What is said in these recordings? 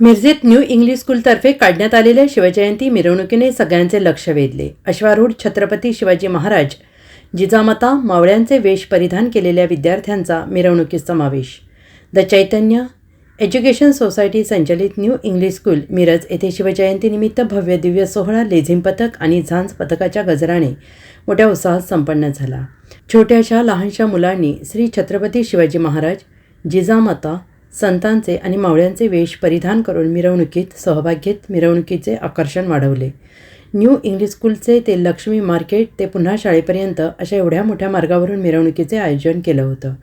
मिरजेत new English स्कूलतर्फे काढण्यात आलेल्या शिवजयंती मिरवणुकीने सगळ्यांचे लक्ष वेधले. अश्वारूढ छत्रपती शिवाजी महाराज जिजामाता मावळ्यांचे वेश परिधान केलेल्या विद्यार्थ्यांचा मिरवणुकीत समावेश. द चैतन्य एज्युकेशन सोसायटी संचलित न्यू इंग्लिश स्कूल मिरज येथे शिवजयंतीनिमित्त भव्य दिव्य सोहळा लेझिम पथक आणि झांज पथकाच्या गजराने मोठ्या उत्साहात संपन्न झाला. छोट्याशा लहानशा मुलांनी श्री छत्रपती शिवाजी महाराज जिजामाता संतांचे आणि मावळ्यांचे वेश परिधान करून मिरवणुकीत सहभाग घेत मिरवणुकीचे आकर्षण वाढवले. न्यू इंग्लिश स्कूलचे ते लक्ष्मी मार्केट ते पुन्हा शाळेपर्यंत अशा एवढ्या मोठ्या मार्गावरून मिरवणुकीचे आयोजन केलं होतं.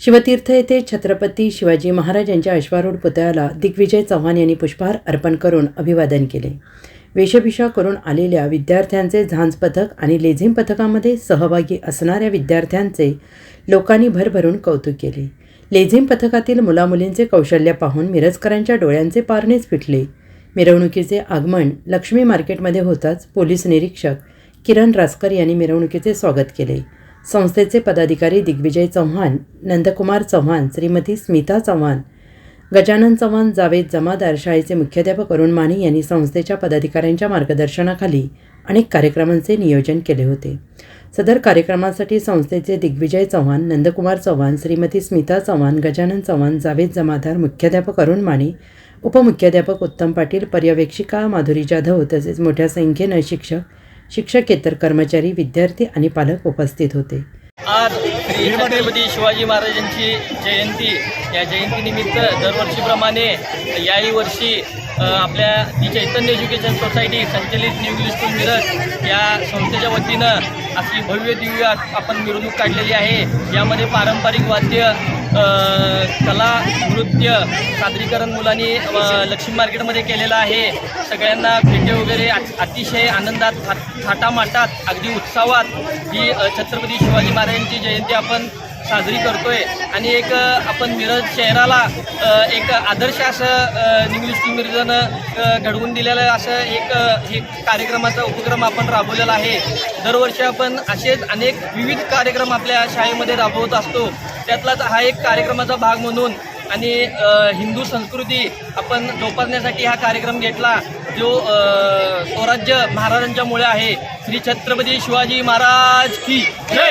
शिवतीर्थ येथे छत्रपती शिवाजी महाराज यांच्या अश्वारूढ पुतळ्याला दिग्विजय चव्हाण यांनी पुष्पहार अर्पण करून अभिवादन केले. वेशभूषा करून आलेल्या विद्यार्थ्यांचे झांज पथक आणि लेझिम पथकामध्ये सहभागी असणाऱ्या विद्यार्थ्यांचे लोकांनी भरभरून कौतुक केले. लेझिम पथकातील मुलामुलींचे कौशल्य पाहून मिरजकरांच्या डोळ्यांचे पारणेच फिटले. मिरवणुकीचे आगमन लक्ष्मी मार्केटमध्ये होताच पोलीस निरीक्षक किरण रासकर यांनी मिरवणुकीचे स्वागत केले. संस्थेचे पदाधिकारी दिग्विजय चव्हाण नंदकुमार चव्हाण श्रीमती स्मिता चव्हाण गजानन चव्हाण जावेद जमादार शाळेचे मुख्याध्यापक अरुण माने यांनी संस्थेच्या पदाधिकाऱ्यांच्या मार्गदर्शनाखाली अनेक कार्यक्रमांचे नियोजन केले होते. सदर कार्यक्रमासाठी संस्थेचे दिग्विजय चव्हाण नंदकुमार चव्हाण श्रीमती स्मिता चव्हाण गजानन चव्हाण जावेद जमादार मुख्याध्यापक अरुण माने उपमुख्याध्यापक उत्तम पाटील पर्यवेक्षिका माधुरी जाधव तसेच मोठ्या संख्येनं शिक्षक शिक्षकेतर कर्मचारी विद्यार्थी आणि पालक उपस्थित होते. आज छत्रपती शिवाजी महाराजांची जयंती या जयंतीनिमित्त दरवर्षीप्रमाणे याही वर्षी आपल्या दी चैतन्य एज्युकेशन सोसायटी संचलित न्यू इंग्लिश स्कूल मिरज या संस्थेच्या वतीनं अशी भव्य दिव्य आपण मिरवणूक काढलेली आहे. यामध्ये पारंपरिक वाद्य कला नृत्य सादरीकरण मुलांनी लक्ष्मी मार्केटमध्ये केलेलं आहे. सगळ्यांना भेटे वगैरे अतिशय आनंदात थाट थाटामाटात अगदी उत्साहात ही छत्रपती शिवाजी महाराजांची जयंती आपण साजरी करतोय. आणि एक आपण मिरज शहराला एक आदर्श असं इंग्लिश मिरजनं घडवून दिलेलं असं एक हे कार्यक्रमाचा उपक्रम आपण राबवलेला आहे. दरवर्षी आपण असेच अनेक विविध कार्यक्रम आपल्या शाळेमध्ये राबवत असतो. त्यातलाच हा एक कार्यक्रमाचा भाग म्हणून आणि हिंदू संस्कृती आपण जोपासण्यासाठी हा कार्यक्रम घेतला. जो स्वराज्य महाराजांच्यामुळे आहे. श्री छत्रपती शिवाजी महाराज की जय!